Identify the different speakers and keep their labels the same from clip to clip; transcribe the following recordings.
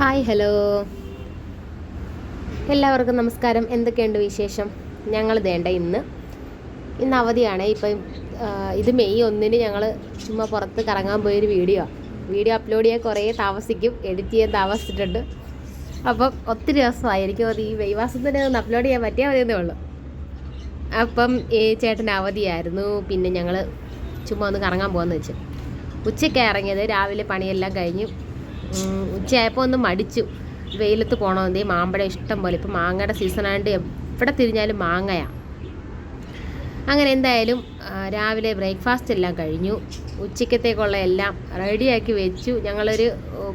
Speaker 1: Hi hello. എല്ലാവർക്കും നമസ്കാരം. എന്തൊക്കെയുണ്ട് വിശേഷം? ഞങ്ങൾ ദേണ്ട ഇന്ന്. ഇന്ന് അവധിയാണ്. ഇപ്പം ഇത് മെയ് ഒന്നിന് ഞങ്ങൾ ചുമ്മാ പുറത്ത് കറങ്ങാൻ പോയൊരു വീഡിയോ. വീഡിയോ അപ്ലോഡ് ചെയ്യാൻ കുറേ താമസിക്കും. എഡിറ്റ് ചെയ്യാൻ താമസിച്ചിട്ടുണ്ട്. അപ്പം ഒത്തിരി ദിവസമായിരിക്കും അത് ഈ മെയ് മാസത്തിന് ഒന്ന് അപ്ലോഡ് ചെയ്യാൻ പറ്റിയാൽ മതിയെന്നേ ഉള്ളൂ. അപ്പം ഈ ചേട്ടൻ അവധിയായിരുന്നു. പിന്നെ ഞങ്ങൾ ചുമ്മാ ഒന്ന് കറങ്ങാൻ പോകാമെന്ന് വെച്ചു. ഉച്ചയ്ക്ക് ഇറങ്ങിയത്. രാവിലെ പണിയെല്ലാം കഴിഞ്ഞു. ഉച്ചയായപ്പോൾ ഒന്ന് മടിച്ചു. വെയിലത്ത് പോകണമെന്നേ മാമ്പഴം ഇഷ്ടം പോലെ. ഇപ്പം മാങ്ങയുടെ സീസണായിട്ട് എവിടെ തിരിഞ്ഞാലും മാങ്ങയാണ് അങ്ങനെ എന്തായാലും രാവിലെ ബ്രേക്ക്ഫാസ്റ്റ് എല്ലാം കഴിഞ്ഞു. ഉച്ചക്കത്തേക്കുള്ള എല്ലാം റെഡിയാക്കി വെച്ചു. ഞങ്ങളൊരു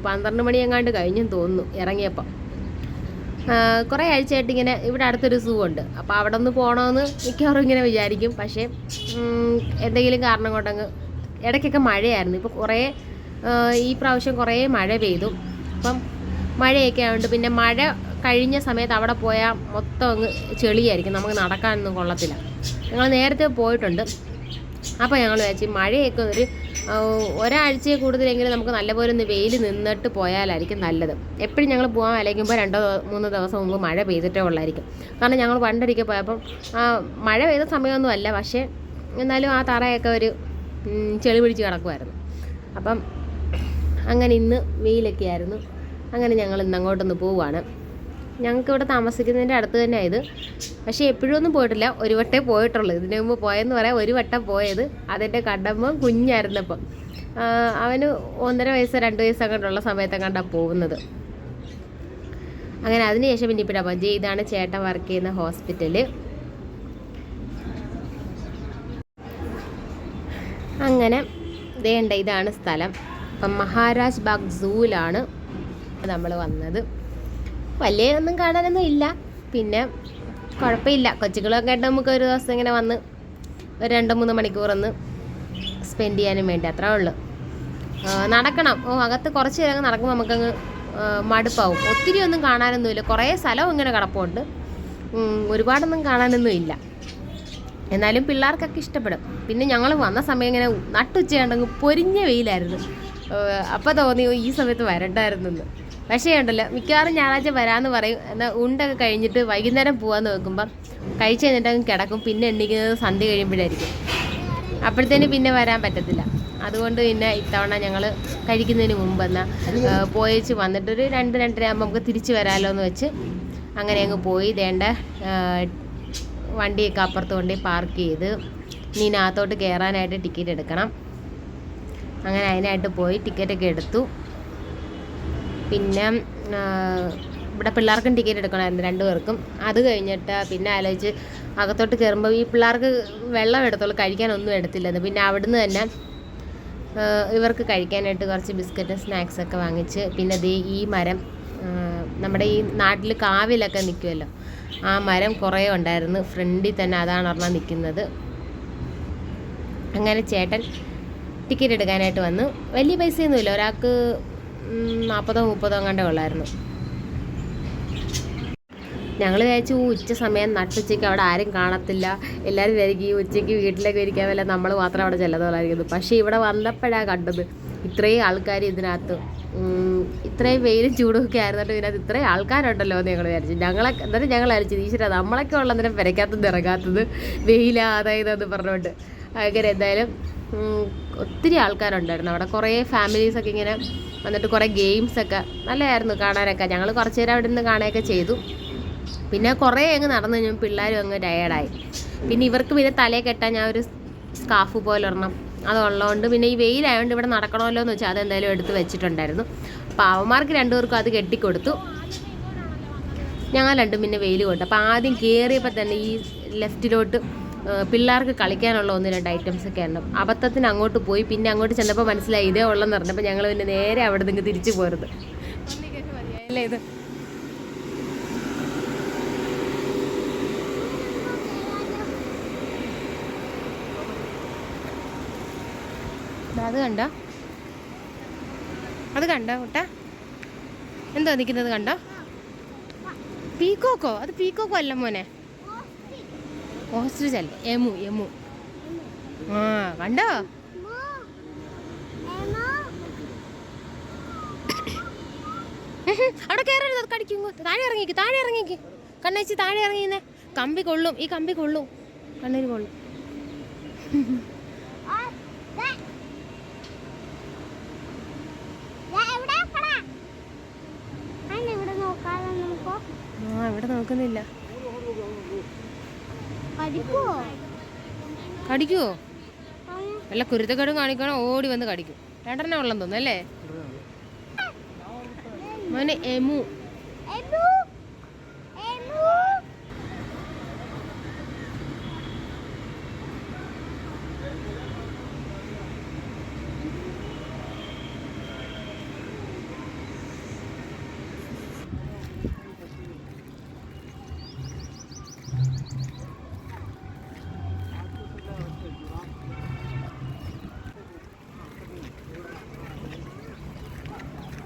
Speaker 1: പന്ത്രണ്ട് മണിയെങ്ങാണ്ട് കഴിഞ്ഞു തോന്നുന്നു ഇറങ്ങിയപ്പോൾ കുറേ ആഴ്ചയായിട്ട് ഇങ്ങനെ ഇവിടെ അടുത്തൊരു സൂ ഉണ്ട്. അപ്പോൾ അവിടെ ഒന്ന് പോകണമെന്ന് മിക്കവാറും ഇങ്ങനെ വിചാരിക്കും. പക്ഷേ എന്തെങ്കിലും കാരണം കൊണ്ടങ്ങ് ഇടയ്ക്കൊക്കെ മഴയായിരുന്നു. ഇപ്പോൾ കുറേ ഈ പ്രാവശ്യം കുറേ മഴ പെയ്തു. അപ്പം മഴയൊക്കെ ആയതുകൊണ്ട് പിന്നെ മഴ കഴിഞ്ഞ സമയത്ത് അവിടെ പോയാൽ മൊത്തം അങ്ങ് ചെളിയായിരിക്കും. നമുക്ക് നടക്കാനൊന്നും കൊള്ളത്തില്ല. ഞങ്ങൾ നേരത്തെ പോയിട്ടുണ്ട്. അപ്പോൾ ഞങ്ങൾ വിചാരിച്ചു മഴയൊക്കെ ഒരു ഒരാഴ്ചയെ കൂടുതലെങ്കിലും നമുക്ക് നല്ലപോലെ ഒന്ന് വെയിൽ നിന്നിട്ട് പോയാലായിരിക്കും നല്ലത്. എപ്പോഴും ഞങ്ങൾ പോകാൻ അലയ്ക്കുമ്പോൾ രണ്ടോ മൂന്നോ ദിവസം മുമ്പ് മഴ പെയ്തിട്ടേ ഉള്ളായിരിക്കും. കാരണം ഞങ്ങൾ പണ്ടൊരിക്കൽ പോയപ്പം മഴ പെയ്ത സമയമൊന്നും അല്ല. പക്ഷേ എന്നാലും ആ തറയൊക്കെ ഒരു ചെളി പിടിച്ച് കിടക്കുമായിരുന്നു അപ്പം അങ്ങനെ ഇന്ന് വെയിലൊക്കെ ആയിരുന്നു. അങ്ങനെ ഞങ്ങൾ ഇന്ന് അങ്ങോട്ടൊന്ന് പോവുകയാണ് ഞങ്ങൾക്ക് ഇവിടെ താമസിക്കുന്നതിന്റെ അടുത്ത് തന്നെ ഇത്. പക്ഷേ എപ്പോഴും ഒന്നും പോയിട്ടില്ല. ഒരു വട്ടേ പോയിട്ടുള്ളൂ. ഇതിനു മുമ്പ് പോയെന്ന് പറയാം. ഒരു വട്ടം പോയത്. അതിന്റെ കണ്ടമ്പോൾ കുഞ്ഞായിരുന്നപ്പം. അവന് ഒന്നര വയസ്സ് രണ്ട് വയസ്സ് അങ്ങോട്ടുള്ള സമയത്തെ കണ്ടാണ് പോകുന്നത്. അങ്ങനെ അതിനുശേഷം പിന്നെ ഇപ്പോൾ അപ്പം ഇതാണ് ചേട്ടൻ വർക്ക് ചെയ്യുന്ന ഹോസ്പിറ്റൽ അങ്ങനെ വേണ്ട ഇതാണ് സ്ഥലം. അപ്പം മഹാരാജ് ബാഗ് സൂവിലാണ് നമ്മൾ വന്നത്. വലിയ ഒന്നും കാണാനൊന്നും ഇല്ല. പിന്നെ കുഴപ്പമില്ല. കൊച്ചുകളൊക്കെ ആയിട്ട് നമുക്ക് ഒരു ദിവസം ഇങ്ങനെ വന്ന് ഒരു രണ്ട് മൂന്ന് മണിക്കൂർ ഒന്ന് സ്പെൻഡ് ചെയ്യാനും വേണ്ടി അത്രേ ഉള്ളൂ. നടക്കണം. ഓ അകത്ത് കുറച്ച് നേരം നടക്കുമ്പോൾ നമുക്കങ്ങ് മടുപ്പാവും. ഒത്തിരി ഒന്നും കാണാനൊന്നുമില്ല കുറേ സ്ഥലവും ഇങ്ങനെ കിടപ്പുണ്ട്. ഒരുപാടൊന്നും കാണാനൊന്നും ഇല്ല. എന്നാലും പിള്ളേർക്കൊക്കെ ഇഷ്ടപ്പെടും. പിന്നെ ഞങ്ങൾ വന്ന സമയം ഇങ്ങനെ നട്ടുച്ചയുണ്ടെങ്കിൽ പൊരിഞ്ഞ വെയിലായിരുന്നു. അപ്പോൾ തോന്നി ഈ സമയത്ത് വരണ്ടായിരുന്നു പക്ഷേ ഉണ്ടല്ലോ മിക്കവാറും ഞായറാഴ്ച വരാന്ന് പറയും. എന്നാൽ ഉണ്ടൊക്കെ കഴിഞ്ഞിട്ട് വൈകുന്നേരം പോവാൻ നോക്കുമ്പം കഴിച്ച് കഴിഞ്ഞിട്ട് അങ്ങ് കിടക്കും. പിന്നെ എണ്ണിക്കുന്നത് സന്ധ്യ കഴിയുമ്പോഴായിരിക്കും. അപ്പോഴത്തേന് പിന്നെ വരാൻ പറ്റത്തില്ല. അതുകൊണ്ട് പിന്നെ ഇത്തവണ ഞങ്ങൾ കഴിക്കുന്നതിന് മുമ്പ് എന്നാൽ പോയേച്ച് വന്നിട്ടൊരു രണ്ട് രണ്ടര ആകുമ്പോൾ നമുക്ക് തിരിച്ചു വരാമല്ലോ എന്ന് വെച്ച് അങ്ങനെ അങ്ങ് പോയി. ദേണ്ട ആ, വണ്ടിയൊക്കെ അപ്പുറത്ത് കൊണ്ടുപോയി പാർക്ക് ചെയ്ത് ഇനി കയറാനായിട്ട് ടിക്കറ്റ് എടുക്കണം. അങ്ങനെ അതിനായിട്ട് പോയി ടിക്കറ്റൊക്കെ എടുത്തു. പിന്നെ ഇവിടെ പിള്ളേർക്കും ടിക്കറ്റ് എടുക്കണമായിരുന്നു രണ്ടു പേർക്കും. അത് കഴിഞ്ഞിട്ട് പിന്നെ ആലോചിച്ച് അകത്തോട്ട് കയറുമ്പോൾ ഈ പിള്ളേർക്ക് വെള്ളം എടുത്തോളൂ കഴിക്കാനൊന്നും എടുത്തില്ലെന്ന് പിന്നെ അവിടുന്ന് തന്നെ ഇവർക്ക് കഴിക്കാനായിട്ട് കുറച്ച് ബിസ്ക്കറ്റും സ്നാക്സൊക്കെ വാങ്ങിച്ച് പിന്നെ ദേ ഈ മരം നമ്മുടെ ഈ നാട്ടിൽ കാവിലൊക്കെ നിൽക്കുമല്ലോ ആ മരം കുറേ ഉണ്ടായിരുന്നു. ഫ്രണ്ടിൽ തന്നെ അതാണ് ഒരെണ്ണം നിൽക്കുന്നത്. അങ്ങനെ ചേട്ടൻ ടിക്കറ്റ് എടുക്കാനായിട്ട് വന്നു. വലിയ പൈസയൊന്നുമില്ല. ഒരാൾക്ക് നാൽപ്പതോ മുപ്പതോ അങ്ങാണ്ടേ ഉള്ളായിരുന്നു. ഞങ്ങൾ വിചാരിച്ചു "ഊ, ഉച്ച സമയം നട്ടുച്ചയ്ക്ക് അവിടെ ആരും കാണത്തില്ല. എല്ലാവരും വിചാരിക്കും ഈ ഉച്ചയ്ക്ക് വീട്ടിലേക്ക് ഇരിക്കാൻ വല്ല നമ്മൾ മാത്രം അവിടെ ചെല്ലതോളായിരിക്കുന്നു പക്ഷേ ഇവിടെ വന്നപ്പോഴാണ് കണ്ടത് ഇത്രയും ആൾക്കാർ ഇതിനകത്ത്. ഇത്രയും വെയിലും ചൂടും ആയിരുന്നിട്ട് ഇതിനകത്ത്. ഇത്രയും ആൾക്കാരുണ്ടല്ലോ എന്ന് ഞങ്ങൾ വിചാരിച്ചു. ഞങ്ങളെ എന്നിട്ട് ഞങ്ങൾ അരിച്ചത് ഈശ്വര നമ്മളൊക്കെ ഉള്ളതിനും പെരക്കാത്തത് ഇറങ്ങാത്തത് വെയിലാ അതായതെന്ന് പറഞ്ഞുകൊണ്ട്. അങ്ങനെ എന്തായാലും ഒത്തിരി ആൾക്കാരുണ്ടായിരുന്നു. അവിടെ കുറേ ഫാമിലീസൊക്കെ ഇങ്ങനെ വന്നിട്ട് കുറേ ഗെയിംസൊക്കെ നല്ലതായിരുന്നു കാണാനൊക്കെ. ഞങ്ങൾ കുറച്ച് നേരം അവിടെ നിന്ന് കാണുകയൊക്കെ ചെയ്തു. പിന്നെ കുറേ അങ്ങ് നടന്നു കഴിഞ്ഞാൽ പിള്ളേരും അങ്ങ് ടയേർഡായി പിന്നെ ഇവർക്ക് പിന്നെ തലയിൽ കെട്ടാൻ ഞാൻ ഒരു സ്കാഫ് പോലെ ഒരെണ്ണം അതുള്ളതുകൊണ്ട് പിന്നെ ഈ വെയിലായതുകൊണ്ട് ഇവിടെ നടക്കണമല്ലോ എന്ന് വെച്ചാൽ അതെന്തായാലും എടുത്ത് വെച്ചിട്ടുണ്ടായിരുന്നു. അപ്പോൾ അവന്മാർക്ക് രണ്ടുപേർക്കും അത് കെട്ടിക്കൊടുത്തു. ഞങ്ങൾ രണ്ടും പിന്നെ വെയിൽ കൊണ്ട്. അപ്പോൾ ആദ്യം കയറിയപ്പോൾ തന്നെ ഈ ലെഫ്റ്റിലോട്ട് പിള്ളേർക്ക് കളിക്കാനുള്ള ഒന്ന് രണ്ട് ഐറ്റംസ് ഒക്കെ ഉണ്ട്. അബദ്ധത്തിന് അങ്ങോട്ട് പോയി പിന്നെ അങ്ങോട്ട് ചെന്നപ്പോൾ മനസ്സിലായി ഇതേ ഉള്ളെന്ന് പറഞ്ഞപ്പോൾ ഞങ്ങൾ പിന്നെ നേരെ അവിടെ നിന്ന് തിരിച്ചു പോരുത്. ഇത് അത് കണ്ടോ? അത് കണ്ടോ കുട്ട എന്താ നിൽക്കുന്നത് കണ്ടോ? പീക്കോക്കോ? അത് പീക്കോക്കോ അല്ല മോനെ. ഓസ്ട്രിച്ച് അല്ലേ എമു എമു. ആ കണ്ടോ? അവിടെ കയറരുത് അത് കടിക്കും താഴെ ഇറങ്ങിക്ക് താഴെ ഇറങ്ങിക്ക്. കണ്ണേച്ചി താഴെ ഇറങ്ങിയെന്നെ. കമ്പി കൊള്ളും ഈ കമ്പി കൊള്ളും. കണ്ണീര് കൊള്ളും. ആ ഇവിടെ നോക്കുന്നില്ല. കടിക്കുവോ? വല്ല കുരുത്തക്കേടും കാണിക്കണം ഓടി വന്ന് കടിക്കും. രണ്ടെണ്ണം ഉള്ളെന്ന് തോന്നുന്നു അല്ലേ? മോനെ എമു
Speaker 2: എബു എബു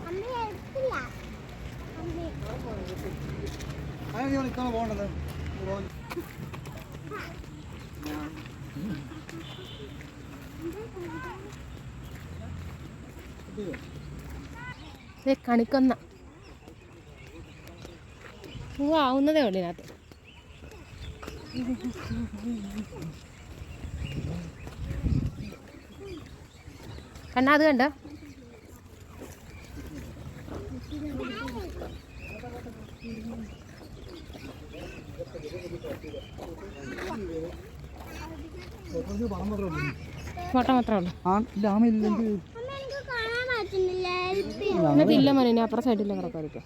Speaker 2: അമ്മ എടുത്തില്ല അമ്മ
Speaker 3: അതിന് ഇത്തവണ പോകണ്ടത്
Speaker 1: ദേ കണിക്കൊന്ന. പൂവാവുന്നതേ ഉള്ളു ഇതിനകത്ത്. കണ്ണാ അത് കണ്ടോ? ഫോട്ടോ മാത്രമേ ഉള്ളൂ.
Speaker 3: ആ ഡാമില്ലെങ്കിൽ
Speaker 1: അതിനകത്ത് ഇല്ല മോനെ ഇനി അപ്പുറം സൈഡിൽ കിടക്കായിരിക്കും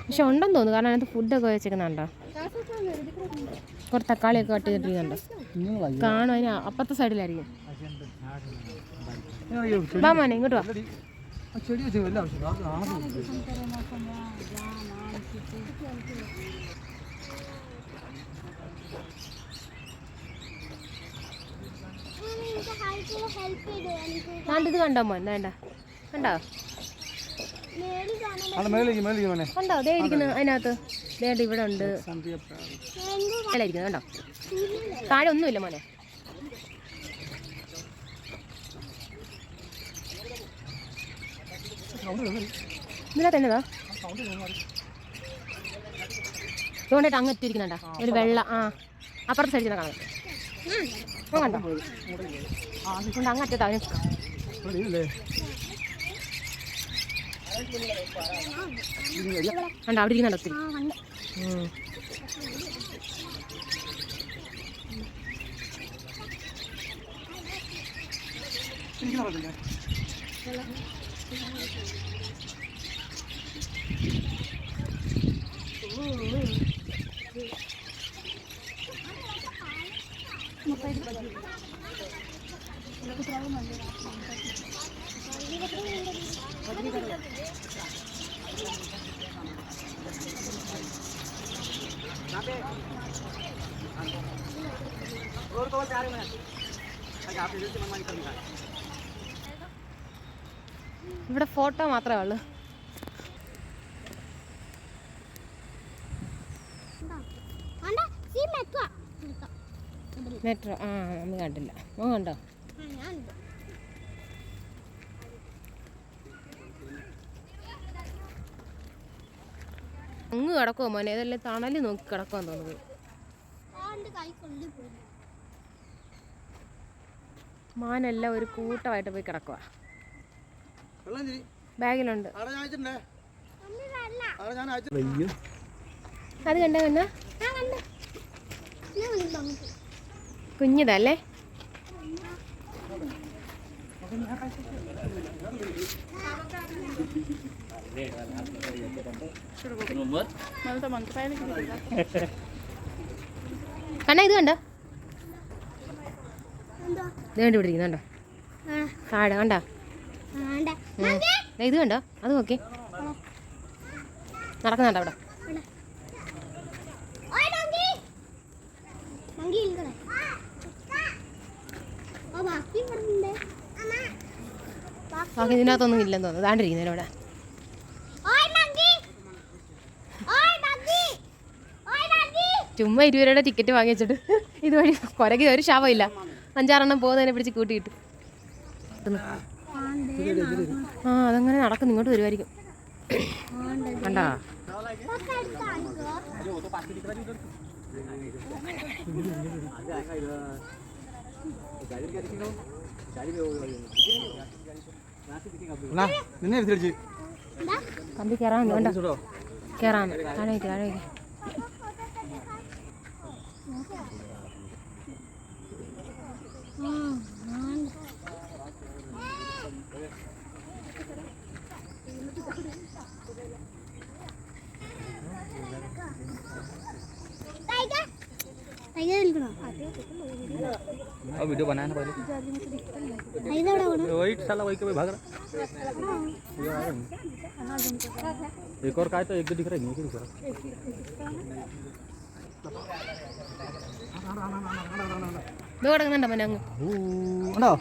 Speaker 1: പക്ഷെ ഉണ്ടെന്ന് തോന്നുന്നു കാരണം അതിനകത്ത് ഫുഡൊക്കെ വെച്ചേക്കുന്നുണ്ടോ കുറച്ച് തക്കാളിയൊക്കെ കട്ട് ചെയ്തിട്ടിരിക്കുന്നുണ്ടോ? കാണും അതിന് അപ്പുറത്തെ സൈഡിലായിരിക്കും വാ മോനെ ഇങ്ങോട്ട് വാ. ഇത് കണ്ടോ മോൻ? വേണ്ട കണ്ടോ? കണ്ടോ? ദേ ഇരിക്കുന്നു അതിനകത്ത്. ദേ ഇവിടെ ഉണ്ട്. ഇരിക്കുന്നു കണ്ടോ? താഴെ ഒന്നുമില്ല മോനെ. ഇതിനകത്ത് എന്നതാ ഇതുകൊണ്ടിട്ട് അങ്ങ് എത്തിയിരിക്കുന്നുണ്ടോ ഒരു വെള്ള ആ. അപ്പുറത്തെ സൈഡിൽ കാണാം. കണ്ടോ? അവന്
Speaker 3: ഇല്ലേ?
Speaker 1: കണ്ടോ അവിടെ ഇരിക്കുന്നുണ്ടോ ഒത്തിരി ഇവിടെ ഫോട്ടോ മാത്രമേ ഉള്ളൂ. മെട്രോ ആ നമ്മൾ കണ്ടില്ല. ഒന്നും കണ്ടോ? അങ്ങ് കിടക്കുമോ മോനെ. ഇതെല്ലാം തണൽ നോക്കി കിടക്കാൻ തോന്നുന്നു.
Speaker 2: ആണ്ട് കൈ കൊള്ളി പോയി.
Speaker 1: മാനെല്ലാം ഒരു കൂട്ടമായിട്ട് പോയി കിടക്കുക ബാഗിലുണ്ട്. അത് പിന്നെ
Speaker 2: കണ്ടു.
Speaker 1: കുഞ്ഞിതല്ലേ? കണ്ണ ഇത് കണ്ടോ? ഇത് പിടിക്കുന്നുണ്ടോ താഴെ കണ്ടോ? ഇത് കണ്ടോ? അത് നോക്കി. നടക്കുന്നുണ്ടോ അവിടെ?
Speaker 2: ബാക്കി
Speaker 1: ഇതിനകത്തൊന്നും ഇല്ലെന്ന് തോന്നുന്നു. താണ്ടിരിക്കുന്നതിന്
Speaker 2: ഓയ് മങ്കി.
Speaker 1: ചുമ്മാ ഇരുപത് രൂപയുടെ ടിക്കറ്റ് വാങ്ങി വെച്ചിട്ട് ഇതുവഴി കുരയ്ക്ക് ഒരു ശവമില്ല അഞ്ചാറെണ്ണം പോകുന്നതിനെ പിടിച്ച് കൂട്ടിയിട്ട്. ആ അതങ്ങനെ നടക്കുന്നു ഇങ്ങോട്ട് വരുമായിരിക്കും കണ്ടോ?
Speaker 3: എന്നാ നിന്നെ എടുത്തിടിച്ച്
Speaker 1: കമ്പി കയറാൻ കണ്ടോ കയറാൻ താഴെ വയ്ക്ക്, താഴെ വയ്ക്ക്.
Speaker 3: अब वीडियो बनाया ना पहले
Speaker 2: ടൈഗർ എവിടെ പോകണം
Speaker 3: वही साला वही कभी भाग रहा एक और काय तो एक दिख रहा है नहीं दिख रहा
Speaker 1: ഇത് കിടക്കുന്നുണ്ടോ മോനെ അങ്ങ്
Speaker 3: ഉണ്ടോ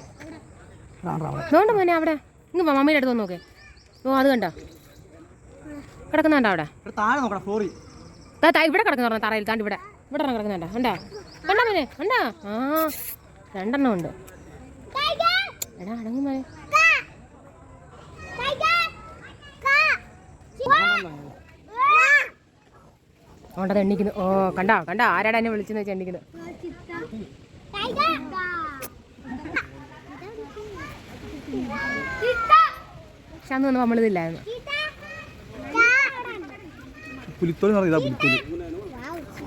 Speaker 3: റാണ്ടാ
Speaker 1: നോണ്ട് മോനെ അവിടെ ഇങ്ങ് വാ, മമ്മിയുടെ അടുത്ത് വന്ന് നോക്കേ ഓ അത് കണ്ടോ കിടക്കുന്നുണ്ടോ അവിടെ
Speaker 3: താഴെ നോക്കണം ഫ്ലോറി
Speaker 1: ദാ, ദാ, ഇവിടെ കിടക്കുന്ന പറഞ്ഞ തറയിൽ താണ്ട് ഇവിടെ ഇവിടെ കിടക്കുന്നുണ്ടോ ഉണ്ടോ കണ്ടോ? മോനെ? ഉണ്ടോ ആ രണ്ടെണ്ണം ഉണ്ട്. എടാ അടങ്ങി മോനെ. അതുകൊണ്ടത് എണ്ണിക്കുന്നു. ഓ കണ്ടോ? കണ്ടോ? ആരാടാ എന്നെ വിളിച്ചെന്ന് വെച്ചാൽ എണ്ണിക്കുന്നു? പക്ഷെ അന്ന് നമ്മളിതില്ലായിരുന്നു.
Speaker 3: പുലിത്തോലി പുലിത്തോലി.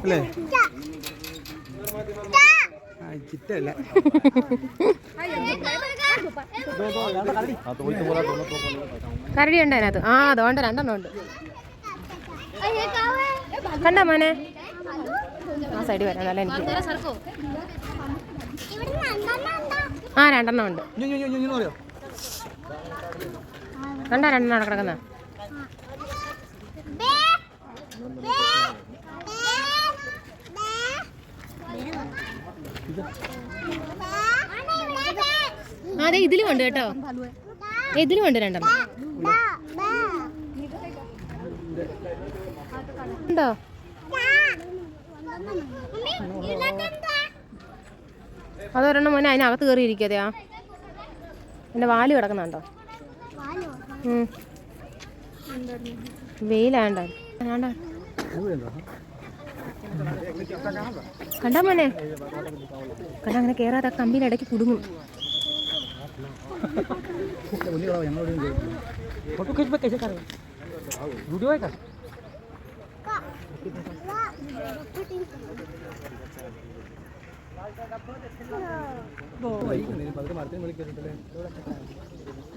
Speaker 3: അല്ലേ ചിറ്റല്ല
Speaker 1: കരടി ഉണ്ട് അതിനകത്ത് ആ അതുകൊണ്ട് രണ്ടെണ്ണം ഉണ്ട് കണ്ട മോനെ ആ സൈഡിൽ വരാം നല്ല എനിക്ക് ആ രണ്ടെണ്ണം ഉണ്ട് കണ്ട രണ്ടെണ്ണം കിടക്കുന്ന അതെ ഇതിലും ഉണ്ട് കേട്ടോ. ഇതിലും ഉണ്ട് രണ്ടെണ്ണം. ഉണ്ടോ? അതൊരെണ്ണം മോനെ അതിനകത്ത് കയറി ഇരിക്കതെയാ എന്റെ വാൽ കിടക്കുന്നുണ്ടോ. വെയിലാണ്ടോ. കണ്ടാ മോനെ കണ്ടാ അങ്ങനെ കേറാതെ കമ്പിയുടെ ഇടയ്ക്ക് കുടുങ്ങും
Speaker 3: फोटो खींच पे कैसे करें वीडियो है का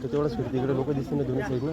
Speaker 4: तेवढं सुरती इकडे लोक दिसते ना दोन्ही साईड ना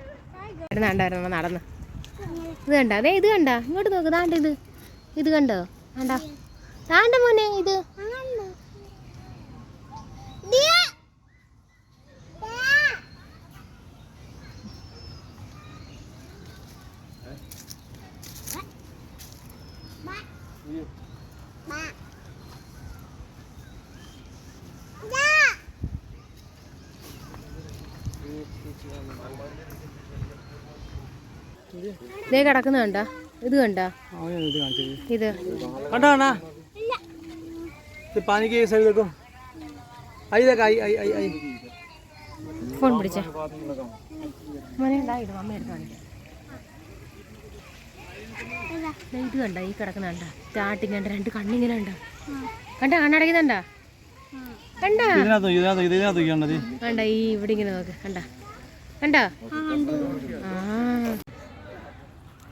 Speaker 1: നടന്ന്. ഇത് കണ്ട? അതെ ഇത് കണ്ട? ഇങ്ങോട്ട് നോക്ക് താണ്ട ഇത്. ഇത് കണ്ടോ? കണ്ടോ? താണ്ട മോനെ ഇത്. ഇതേ കിടക്കുന്ന കണ്ട. ഇത് കണ്ട.
Speaker 3: ഇത്.
Speaker 1: ഫോൺ പിടിച്ച. ഇത് കണ്ട ഈ കിടക്കുന്ന കണ്ട. സ്റ്റാർട്ടിങ് കണ്ട രണ്ട് കണ്ണിങ്ങനെ കണ്ട. കണ്ട കണ്ണടയ്ക്കുന്നുണ്ടാ കണ്ട. കണ്ട ഈ ഇവിടെ ഇങ്ങനെ നോക്ക്. കണ്ട. കണ്ട? ആ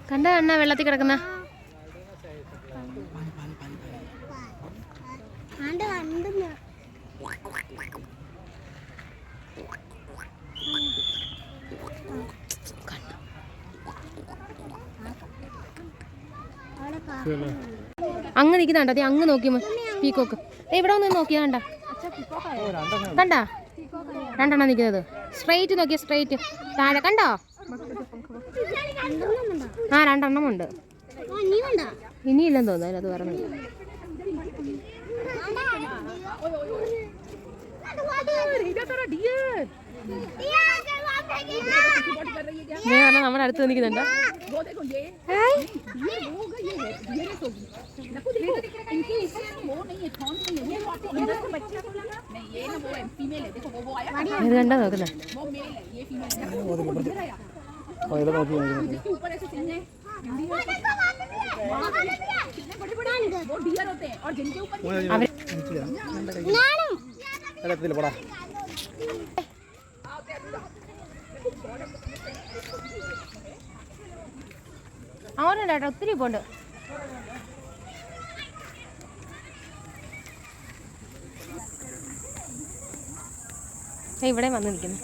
Speaker 1: കണ്ട അണ്ണ വെള്ളത്തിൽ കിടക്കുന്ന. അങ്ങ് നിൽക്കുന്നുണ്ടോ അതെ അങ്ങ് നോക്കി പീക്കോക്ക്. ഇവിടെ ഒന്ന് നോക്കിയാ കണ്ട. കണ്ടോ? രണ്ടെണ്ണം നിൽക്കുന്നത് സ്ട്രെയിറ്റ് നോക്കിയ സ്ട്രെയിറ്റ് താഴെ കണ്ടോ? ആ രണ്ടെണ്ണം ഉണ്ട്. ഇനിയില്ലെന്ന് തോന്നുന്നു അതിനകത്ത് പറഞ്ഞില്ല നീ നമ്മുടെ അടുത്ത് നിൽക്കുന്നുണ്ടോ. ഇത് കണ്ടോ നോക്കുന്നത്
Speaker 3: അതിലെ നോക്കി എത്തില്ല പോടാ
Speaker 1: അവനുണ്ട് കേട്ടോ ഒത്തിരി പോണ്ട് ഇവിടെ വന്ന് നിൽക്കുന്നു.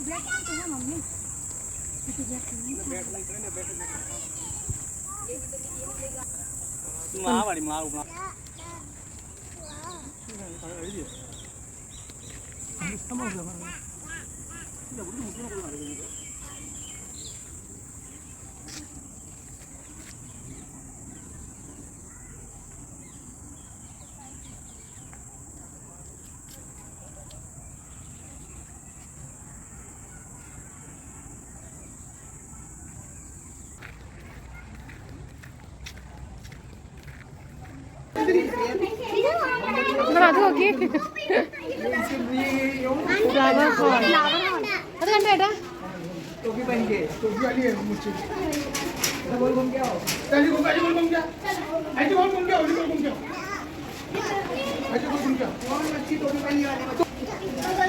Speaker 3: Ini mah, ini
Speaker 1: mah, ini mah. Ini mah, ini mah. Ini
Speaker 5: mah, ini mah.
Speaker 3: Ini mah, ini mah. Ini mah, ini mah.
Speaker 2: Ini
Speaker 3: mah, ini mah. Ini mah, ini mah.
Speaker 2: टोपी पहन के टोपी वाली है मुझे। बोल घूम के आओ। ऐसे घूम ऐसे बोल घूम के आओ ऐसे बोल घूम के आओ ऐसे बोल घूम के आओ। ऐसे बोल घूम के आओ। कौन अच्छी टोपी पहनी वाली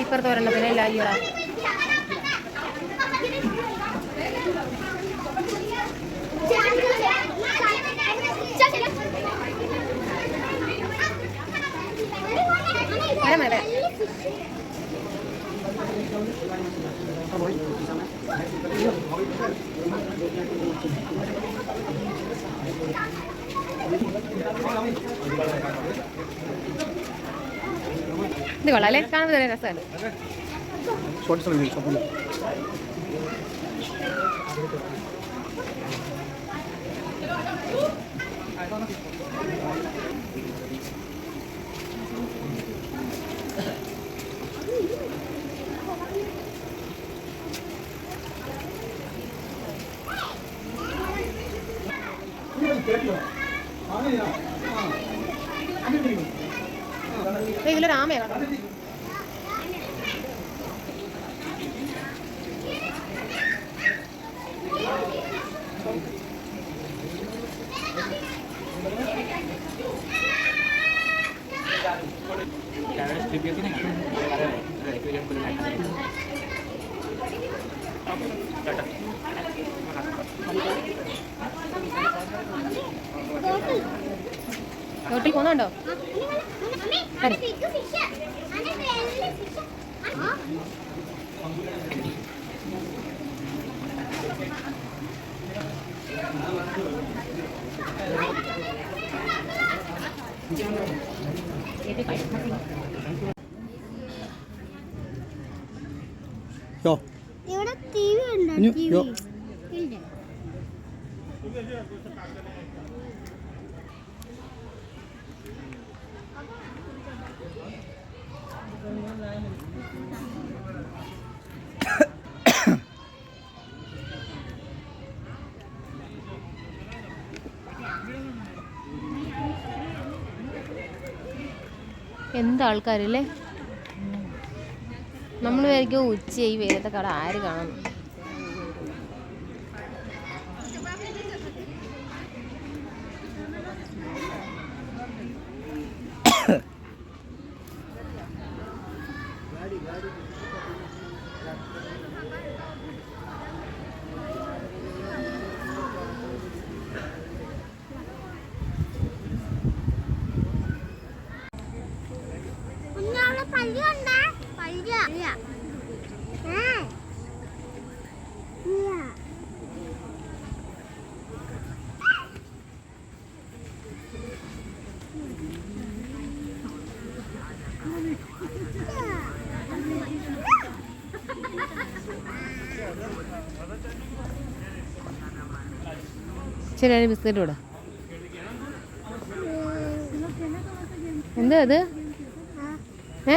Speaker 3: കണ്ടില്ലേ
Speaker 1: ആ ഇപ്പുറത്ത് ഒരെണ്ണത്തിന് ഇല്ല അയ്യോടാ വരാം, വരാം. ഇത് കൊള്ളാം അല്ലേ? കാണുമ്പോൾ തന്നെ രസമാണ്.
Speaker 3: ഷോർട്ട് സമയം ഷോപ്പില്ല
Speaker 1: റോട്ടിൽ പോകുന്നുണ്ടോ?
Speaker 3: യോ.
Speaker 6: ഇവിടെ ടി വി ഉണ്ടോ
Speaker 1: എന്താ ആൾക്കാരല്ലേ നമ്മൾ വിചാരിക്കും ഉച്ചയായി വേറെ കട ആര് കാണുന്നു അതിന് ബിസ്ക്കറ്റ് കൂടെ. എന്താ അത്? ഏ?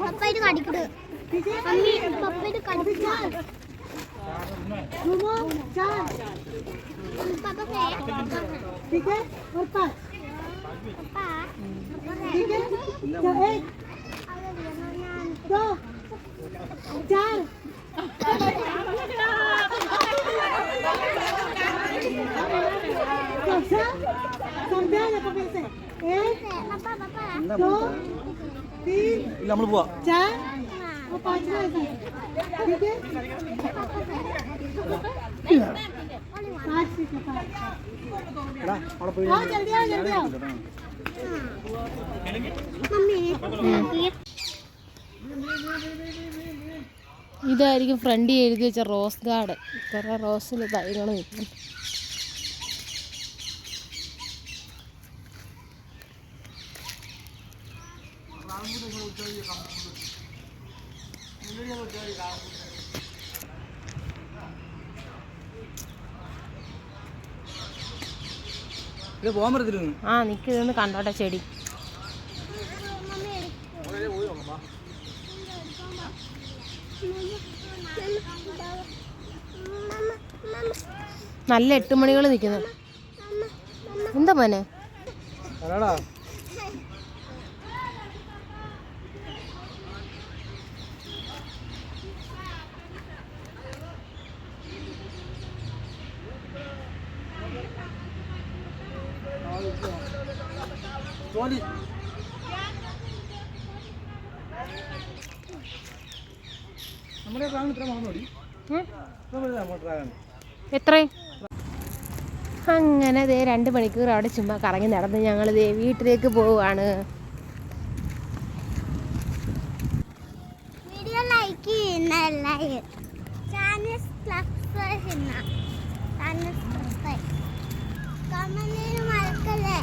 Speaker 2: പപ്പയിട്ട് കടിക്കട് അമ്മി പപ്പയിട്ട് കടിക്കാൻ चार
Speaker 3: നമ്മൾ
Speaker 1: ഇതായിരിക്കും ഫ്രണ്ട് എഴുതി വെച്ച റോസ് ഗാർഡൻ. കുറെ റോസിൽ തൈകൾ നിൽക്കുന്നു.
Speaker 3: ഇത് പോകാൻ പറ്റത്തില്ലെന്ന്
Speaker 1: ആ നിക്ക് ഇതൊന്ന് കണ്ടോട്ടെ ചെടി. നല്ല എട്ട് മണികൾ നിൽക്കുന്നു എന്താ മോനെ? എത്രയും അങ്ങനെ ദേ രണ്ട് മണിക്കൂർ അവിടെ ചുമ്മാ കറങ്ങി നടന്ന് ഞങ്ങൾ ദേ വീട്ടിലേക്ക് പോവാണ്.
Speaker 2: വീഡിയോ ലൈക്ക് ചാനൽ സബ്സ്ക്രൈബ് ചെയ്യുന്ന. ചാനൽ സബ്സ്ക്രൈബ് മറക്കല്ലേ?